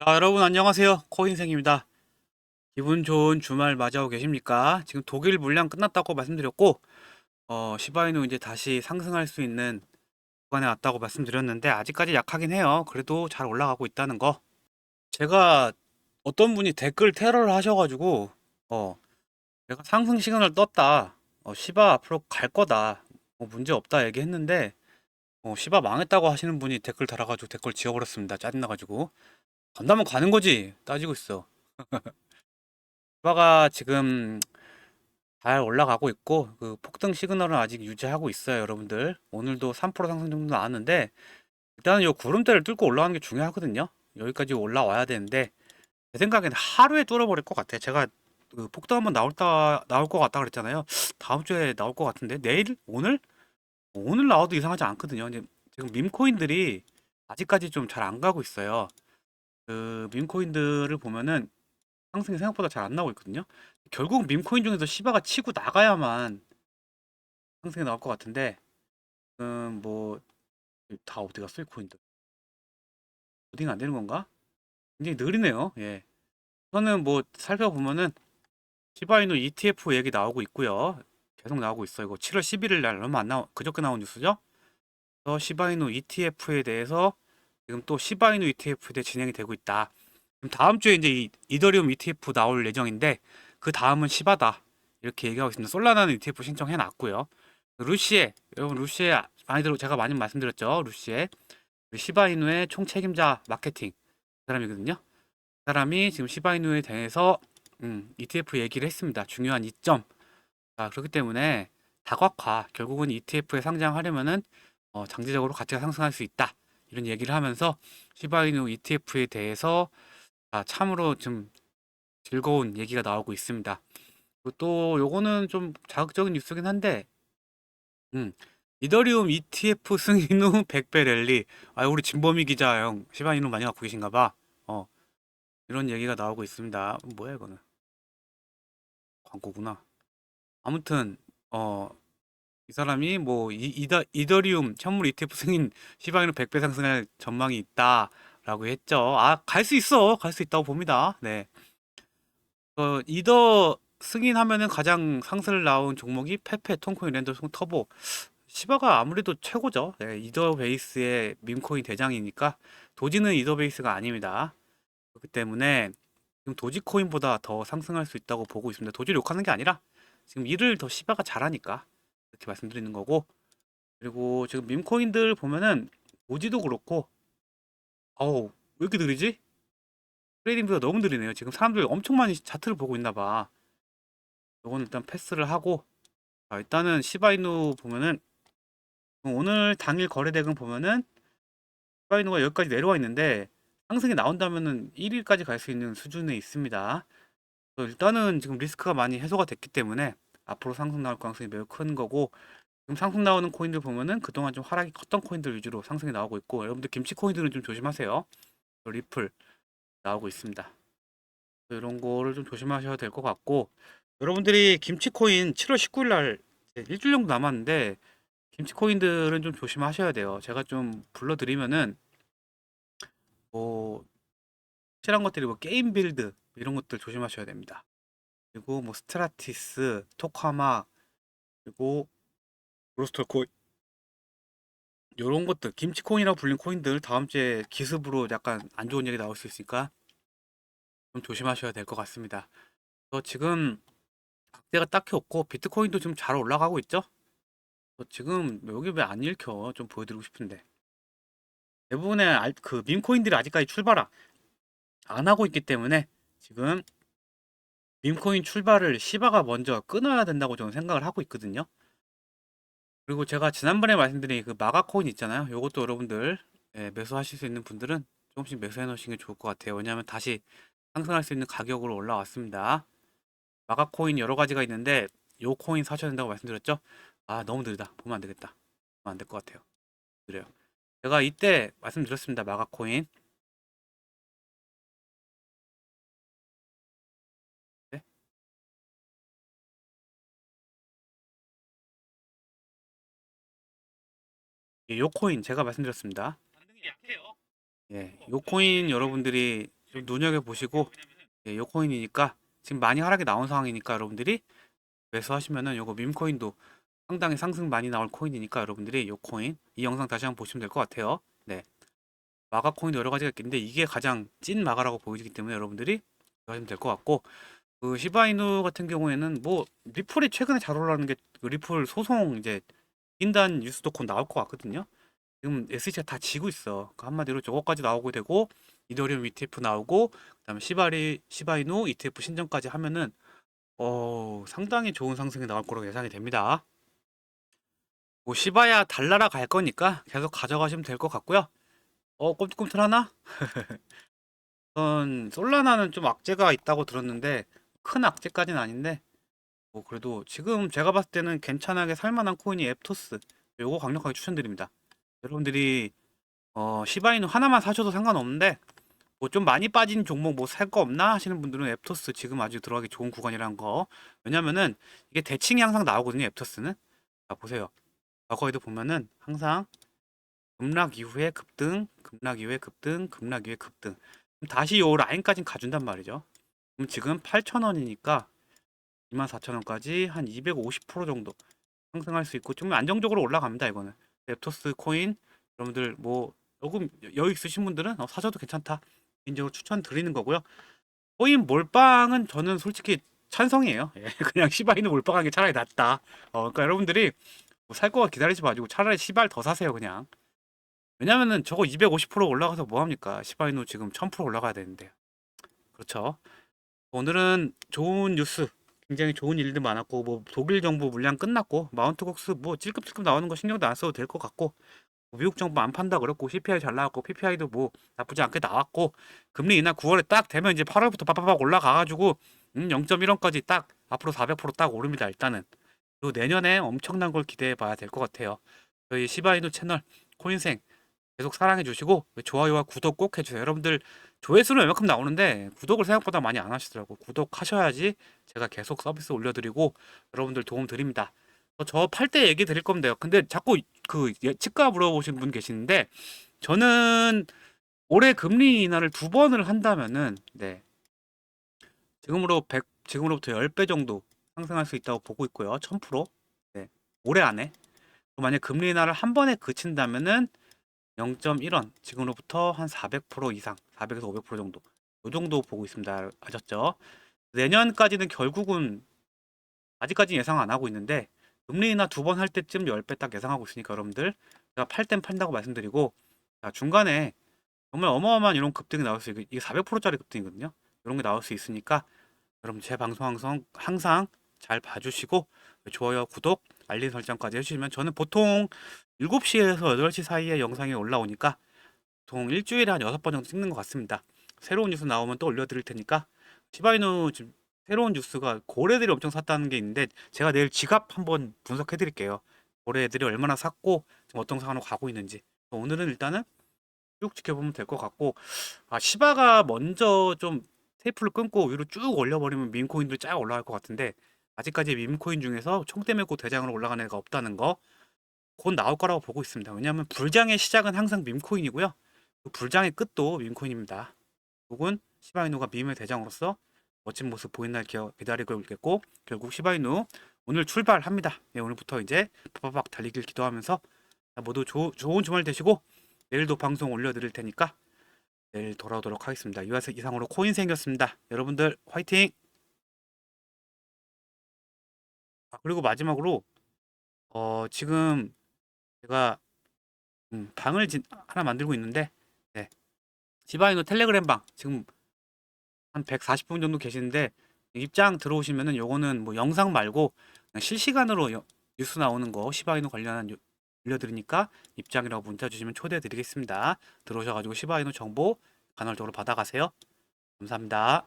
자, 여러분 안녕하세요. 코인생입니다. 기분 좋은 주말 맞이하고 계십니까? 지금 독일 물량 끝났다고 말씀드렸고, 어, 시바이누 이제 다시 상승할 수 있는 구간에 왔다고 말씀드렸는데, 아직까지 약하긴 해요. 그래도 잘 올라가고 있다는 거. 제가 어떤 분이 댓글 테러를 하셔가지고, 어, 내가 상승 시그널 떴다. 어, 시바 앞으로 갈 거다. 뭐 문제 없다 얘기했는데, 어, 시바 망했다고 하시는 분이 댓글 달아가지고 댓글 지워버렸습니다. 짜증나가지고. 간다면 가는 거지. 따지고 있어. 주가가 지금 잘 올라가고 있고 그 폭등 시그널은 아직 유지하고 있어요, 여러분들. 오늘도 3% 상승 정도 나왔는데 일단은 요 구름대를 뚫고 올라가는 게 중요하거든요. 여기까지 올라와야 되는데 제 생각에는 하루에 뚫어버릴 것 같아. 제가 그 폭등 한번 나올다 나올 것 같다 그랬잖아요. 다음 주에 나올 것 같은데 내일 오늘 오늘 나와도 이상하지 않거든요. 지금 밈코인들이 아직까지 좀 잘 안 가고 있어요. 그 밈코인들을 보면은 상승이 생각보다 잘 안 나오고 있거든요. 결국 밈코인 중에서 시바가 치고 나가야만 상승이 나올 것 같은데, 음, 뭐, 다 어디 갔어, 이 코인들? 로딩 안 되는 건가? 굉장히 느리네요. 예. 저는 뭐, 살펴보면은, 시바이누 ETF 얘기 나오고 있고요. 계속 나오고 있어요. 이거 7월 11일 날 얼마 안 나오, 그저께 나온 뉴스죠? 또 시바이누 ETF에 대해서 지금 또 시바이누 ETF에 대해 진행이 되고 있다. 그럼 다음 주에 이제 이 이더리움 ETF 나올 예정인데 그 다음은 시바다 이렇게 얘기하고 있습니다. 솔라나는 ETF 신청해 놨고요. 루시에 여러분 루시에 많이 들어 제가 많이 말씀드렸죠. 루시에 시바이누의 총책임자 마케팅 그 사람이거든요. 그 사람이 지금 시바이누에 대해서 음, ETF 얘기를 했습니다. 중요한 이점. 자, 그렇기 때문에 다각화 결국은 ETF에 상장하려면은 어, 장기적으로 가치가 상승할 수 있다. 이런 얘기를 하면서 시바이누 ETF에 대해서 아, 참으로 좀 즐거운 얘기가 나오고 있습니다. 또 요거는 좀 자극적인 뉴스긴 한데, 음, 이더리움 ETF 승인 후 100배 랠리. 아, 우리 진범이 기자 형, 시바이누 많이 갖고 계신가 봐. 어, 이런 얘기가 나오고 있습니다. 뭐야, 이거는? 광고구나. 아무튼, 어, 이 사람이 뭐, 이, 이더, 이더리움 현물 ETF 승인 시바이누 100배 상승할 전망이 있다. 라고 했죠. 아, 갈 수 있어. 갈 수 있다고 봅니다. 네. 어, 이더 승인하면은 가장 상승을 나온 종목이 페페, 통코인, 랜더송, 터보. 시바가 아무래도 최고죠. 네, 이더 베이스의 밈코인 대장이니까 도지는 이더 베이스가 아닙니다. 그렇기 때문에 지금 도지코인보다 더 상승할 수 있다고 보고 있습니다. 도지를 욕하는 게 아니라 지금 일을 더 시바가 잘하니까 이렇게 말씀드리는 거고 그리고 지금 밈코인들 보면은 도지도 그렇고 어우, 왜 이렇게 느리지? 트레이딩보다 너무 느리네요. 지금 사람들 엄청 많이 차트를 보고 있나 봐. 이건 일단 패스를 하고, 자, 일단은 시바이누 보면은, 오늘 당일 거래대금 보면은, 시바이누가 여기까지 내려와 있는데, 상승이 나온다면은 1위까지 갈 수 있는 수준에 있습니다. 일단은 지금 리스크가 많이 해소가 됐기 때문에, 앞으로 상승 나올 가능성이 매우 큰 거고, 지금 상승 나오는 코인들 보면은 그동안 좀 하락이 컸던 코인들 위주로 상승이 나오고 있고 여러분들 김치 코인들은 좀 조심하세요. 리플 나오고 있습니다. 이런 거를 좀 조심하셔야 될 것 같고 여러분들이 김치 코인 7월 19일 날 일주일 정도 남았는데 김치 코인들은 좀 조심하셔야 돼요. 제가 좀 불러드리면은 뭐 실한 것들이 뭐 게임 빌드 이런 것들 조심하셔야 됩니다. 그리고 뭐 스트라티스, 토카마 그리고 로스터 코인 요런 것들 김치 코인이라고 불린 코인들 다음 주에 기습으로 약간 안 좋은 얘기 나올 수 있으니까 좀 조심하셔야 될 것 같습니다. 저 지금 박대가 딱히 없고 비트코인도 좀잘 올라가고 있죠? 저 지금 여기 왜 안 읽혀? 좀 보여드리고 싶은데 대부분의 알- 그 밈코인들이 아직까지 출발 안 하고 있기 때문에 지금 밈코인 출발을 시바가 먼저 끊어야 된다고 저는 생각을 하고 있거든요. 그리고 제가 지난번에 말씀드린 그 마가 코인 있잖아요. 요것도 여러분들 예, 매수하실 수 있는 분들은 조금씩 매수해 놓으시는 게 좋을 것 같아요. 왜냐하면 다시 상승할 수 있는 가격으로 올라왔습니다. 마가 코인 여러 가지가 있는데 요 코인 사셔야 된다고 말씀드렸죠. 아 너무 느리다. 보면 안 되겠다. 보면 안될 것 같아요. 그래요. 제가 이때 말씀드렸습니다. 마가 코인. 예, 요 코인 제가 말씀드렸습니다. 예, 요 코인 여러분들이 좀 눈여겨 보시고 예, 요 코인이니까 지금 많이 하락이 나온 상황이니까 여러분들이 매수하시면은 요거 밈코인도 상당히 상승 많이 나올 코인이니까 여러분들이 요 코인 이 영상 다시 한번 보시면 될 것 같아요. 네. 마가 코인도 여러 가지가 있는데 이게 가장 찐 마가라고 보이기 때문에 여러분들이 하시면 될 것 같고 그 시바이누 같은 경우에는 뭐 리플이 최근에 잘 올라가는 게 그 리플 소송 이제 인단 뉴스도 곧 나올 것 같거든요. 지금 SEC가 다 지고 있어. 그 한마디로 저거까지 나오게 되고 이더리움 ETF 나오고 그다음에 시바리 시바이누 ETF 신청까지 하면은 어 상당히 좋은 상승이 나올 거라고 예상이 됩니다. 뭐 시바야 달나라 갈 거니까 계속 가져가시면 될 것 같고요. 어 꼼틀꼼틀하나? 우선 솔라나는 좀 악재가 있다고 들었는데 큰 악재까지는 아닌데 뭐 그래도 지금 제가 봤을 때는 괜찮하게 살만한 코인이 앱토스. 요거 강력하게 추천드립니다. 여러분들이 어 시바이누 하나만 사셔도 상관없는데 뭐 좀 많이 빠진 종목 뭐 살 거 없나 하시는 분들은 앱토스 지금 아주 들어가기 좋은 구간이라는 거. 왜냐면은 이게 대칭이 항상 나오거든요 앱토스는. 자 보세요. 과거에도 보면은 항상 급락 이후에 급등 급락 이후에 급등 급락 이후에 급등. 다시 요 라인까지 가준단 말이죠. 그럼 지금 8,000원이니까 24,000원까지 한 250% 정도 상승할 수 있고 좀 안정적으로 올라갑니다 이거는. 랩토스 코인 여러분들 뭐 조금 여유 있으신 분들은 어, 사셔도 괜찮다 개인적으로 추천드리는 거고요. 코인 몰빵은 저는 솔직히 찬성이에요. 예, 그냥 시바이는 몰빵하는 게 차라리 낫다. 어, 그러니까 여러분들이 뭐 살 거가 기다리지 마시고 차라리 시발 더 사세요 그냥. 왜냐면은 저거 250% 올라가서 뭐 합니까? 시바이노 지금 1000% 올라가야 되는데. 그렇죠? 오늘은 좋은 뉴스 굉장히 좋은 일들 많았고 뭐 독일 정부 물량 끝났고 마운트 곡스 뭐 찔끔찔끔 나오는 거 신경도 안 써도 될 것 같고 뭐 미국 정부 안 판다 그랬고 CPI 잘 나왔고 PPI도 뭐 나쁘지 않게 나왔고 금리 인하 9월에 딱 되면 이제 8월부터 빠빠박 올라가가지고 음 0.1원까지 딱 앞으로 400%딱 오릅니다 일단은. 그리고 내년에 엄청난 걸 기대해 봐야 될 것 같아요. 저희 시바이노 채널 코인생 계속 사랑해 주시고 좋아요와 구독 꼭 해주세요 여러분들 조회수는 웬만큼 나오는데 구독을 생각보다 많이 안 하시더라고 구독하셔야지 제가 계속 서비스 올려드리고 여러분들 도움 드립니다. 어, 저팔 때 얘기 드릴 겁니다. 근데 자꾸 그 예측가 물어보신 분 계시는데 저는 올해 금리 인하를 두 번을 한다면은 네 지금으로 100 지금으로부터 10배 정도 상승할 수 있다고 보고 있고요. 1000%네 올해 안에 만약 금리 인하를 한 번에 그친다면은 0.1원 지금으로부터 한 400% 이상 400에서 500% 정도 이 정도 보고 있습니다. 아셨죠? 내년까지는 결국은 아직까지 예상 안 하고 있는데 금리 인하 두 번 할 때쯤 10배 딱 예상하고 있으니까 여러분들 제가 팔 땐 판다고 말씀드리고 자, 중간에 정말 어마어마한 이런 급등이 나올 수 있고 이게 400%짜리 급등이거든요. 이런 게 나올 수 있으니까 여러분 제 방송 항상 항상 잘 봐주시고 좋아요, 구독, 알림 설정까지 해주시면 저는 보통 7시에서 8시 사이에 영상이 올라오니까 보통 일주일에 한 6번 정도 찍는 것 같습니다. 새로운 뉴스 나오면 또 올려드릴 테니까 시바이누 지금 새로운 뉴스가 고래들이 엄청 샀다는 게 있는데 제가 내일 지갑 한번 분석해 드릴게요. 고래들이 얼마나 샀고 지금 어떤 상황으로 가고 있는지 오늘은 일단은 쭉 지켜보면 될 것 같고 아 시바가 먼저 좀 테이프를 끊고 위로 쭉 올려버리면 밈코인들 쫙 올라갈 것 같은데 아직까지 밈코인 중에서 총대 메고 대장으로 올라가는 애가 없다는 거 곧 나올 거라고 보고 있습니다. 왜냐하면 불장의 시작은 항상 밈코인이고요. 그 불장의 끝도 밈코인입니다. 혹은 시바이누가 밈의 대장으로서 멋진 모습 보이는 날 기다리고 있겠고 결국 시바이누 오늘 출발합니다. 네, 오늘부터 이제 빠바박 달리길 기도하면서 모두 조- 좋은 주말 되시고 내일도 방송 올려드릴 테니까 내일 돌아오도록 하겠습니다. 이상으로 코인생이었습니다. 여러분들 화이팅! 아, 그리고 마지막으로 어, 지금 제가 음, 방을 진- 하나 만들고 있는데 네. 시바이노 텔레그램 방 지금 한 140분 정도 계시는데 입장 들어오시면은 요거는 뭐 영상 말고 실시간으로 여- 뉴스 나오는 거 시바이노 관련한 요- 올려드리니까 입장이라고 문자 주시면 초대해 드리겠습니다. 들어오셔가지고 시바이노 정보 간헐적으로 받아가세요. 감사합니다.